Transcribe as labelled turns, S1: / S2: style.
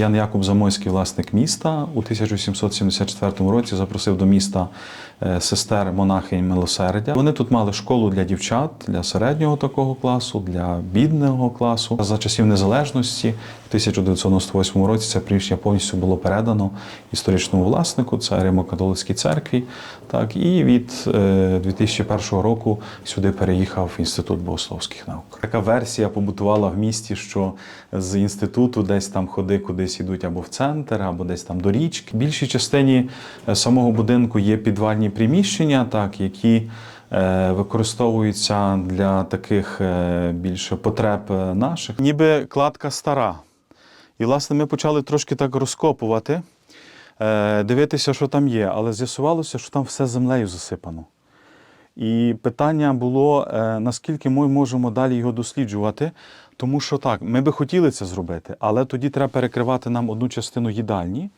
S1: Ян Якуб Замойський, власник міста, у 1774 році запросив до міста е, сестер монахинь милосердя. Вони тут мали школу для дівчат, для середнього такого класу, для бідного класу. За часів незалежності в 1998 році це приміщення повністю було передано історичному власнику, це Римо-католицькій церкві. Так, і від е, 2001 року сюди переїхав інститут богословських наук. Така версія побутувала в місті, що з інституту десь там ходи кудись ідуть або в центр, або десь там до річки. В більшій частині е, самого будинку є підвальні приміщення, так, які е, використовуються для таких е, більше потреб наших. Ніби кладка стара. І, власне, ми почали трошки так розкопувати, дивитися, що там є, але з'ясувалося, що там все землею засипано. І питання було, е, наскільки ми можемо далі його досліджувати, тому що так, ми би хотіли це зробити, але тоді треба перекривати нам одну частину їдальні,